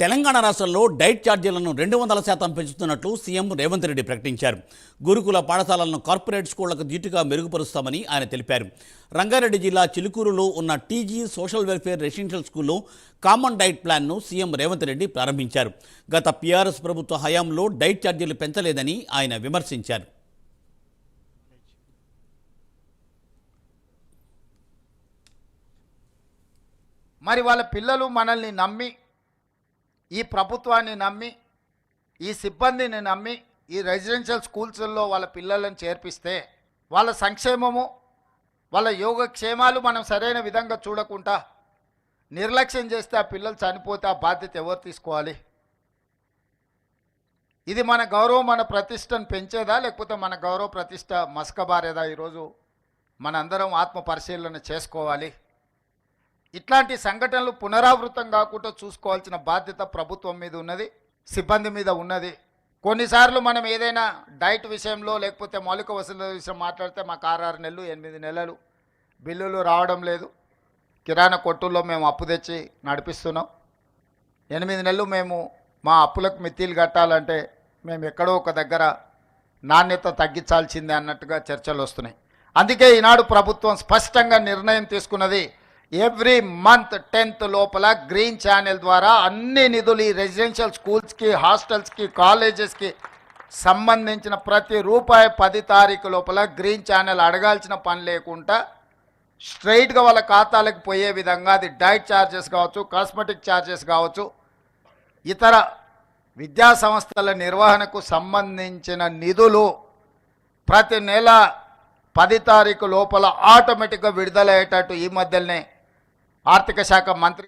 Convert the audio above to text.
తెలంగాణ రాష్ట్రంలో డైట్ ఛార్జీలను రెండు వందల శాతం పెంచుతున్నట్లు సీఎం రేవంత్ రెడ్డి ప్రకటించారు. గురుకుల పాఠశాలలను కార్పొరేట్ స్కూళ్ళకు ధీటుగా మెరుగుపరుస్తామని ఆయన తెలిపారు. రంగారెడ్డి జిల్లా చిలుకూరులో ఉన్న టీజీ సోషల్ వెల్ఫేర్ రెసిడెన్షియల్ స్కూల్లో కామన్ డైట్ ప్లాన్ను సీఎం రేవంత్ రెడ్డి ప్రారంభించారు. గత పీఆర్ఎస్ ప్రభుత్వ హయాంలో డైట్ ఛార్జీలు పెంచలేదని ఆయన విమర్శించారు. మరి వాళ్ళ పిల్లలు మనల్ని నమ్మి ఈ ప్రభుత్వాన్ని నమ్మి ఈ సిబ్బందిని నమ్మి ఈ రెసిడెన్షియల్ స్కూల్స్లో వాళ్ళ పిల్లలను చేర్పిస్తే వాళ్ళ సంక్షేమము వాళ్ళ యోగక్షేమాలు మనం సరైన విధంగా చూడకుండా నిర్లక్ష్యం చేస్తే ఆ పిల్లలు చనిపోతే ఆ బాధ్యత ఎవరు తీసుకోవాలి? ఇది మన గౌరవం మన ప్రతిష్టను పెంచేదా లేకపోతే మన గౌరవ ప్రతిష్ట మసకబారేదా ఈరోజు మనందరం ఆత్మ పరిశీలన చేసుకోవాలి? ఇట్లాంటి సంఘటనలు పునరావృతం కాకుండా చూసుకోవాల్సిన బాధ్యత ప్రభుత్వం మీద ఉన్నది సిబ్బంది మీద ఉన్నది. కొన్నిసార్లు మనం ఏదైనా డైట్ విషయంలో లేకపోతే మౌలిక వసతుల విషయం మాట్లాడితే మాకు ఆరు నెలలు ఎనిమిది నెలలు బిల్లులు రావడం లేదు. కిరాణా కొట్టుల్లో మేము అప్పు తెచ్చి నడిపిస్తున్నాం. ఎనిమిది నెలలు మేము మా అప్పులకు మిత్తిలు కట్టాలంటే మేము ఎక్కడో ఒక దగ్గర నాణ్యత తగ్గించాల్సిందే అన్నట్టుగా చర్చలు వస్తున్నాయి. అందుకే ఈనాడు ప్రభుత్వం స్పష్టంగా నిర్ణయం తీసుకున్నది ఎవ్రీ మంత్ టెన్త్ లోపల గ్రీన్ ఛానల్ ద్వారా అన్ని నిధులు ఈ రెసిడెన్షియల్ స్కూల్స్కి హాస్టల్స్కి కాలేజెస్కి సంబంధించిన ప్రతి రూపాయి పది తారీఖు లోపల గ్రీన్ ఛానల్ అడగాల్సిన పని లేకుండా స్ట్రైట్గా వాళ్ళ ఖాతాలకు పోయే విధంగా అది డైట్ ఛార్జెస్ కావచ్చు కాస్మెటిక్ ఛార్జెస్ కావచ్చు ఇతర విద్యా సంస్థల నిర్వహణకు సంబంధించిన నిధులు ప్రతి నెల పది తారీఖు లోపల ఆటోమేటిక్గా విడుదలయ్యేటట్టు ఈ మధ్యనే ఆర్థిక శాఖ మంత్రి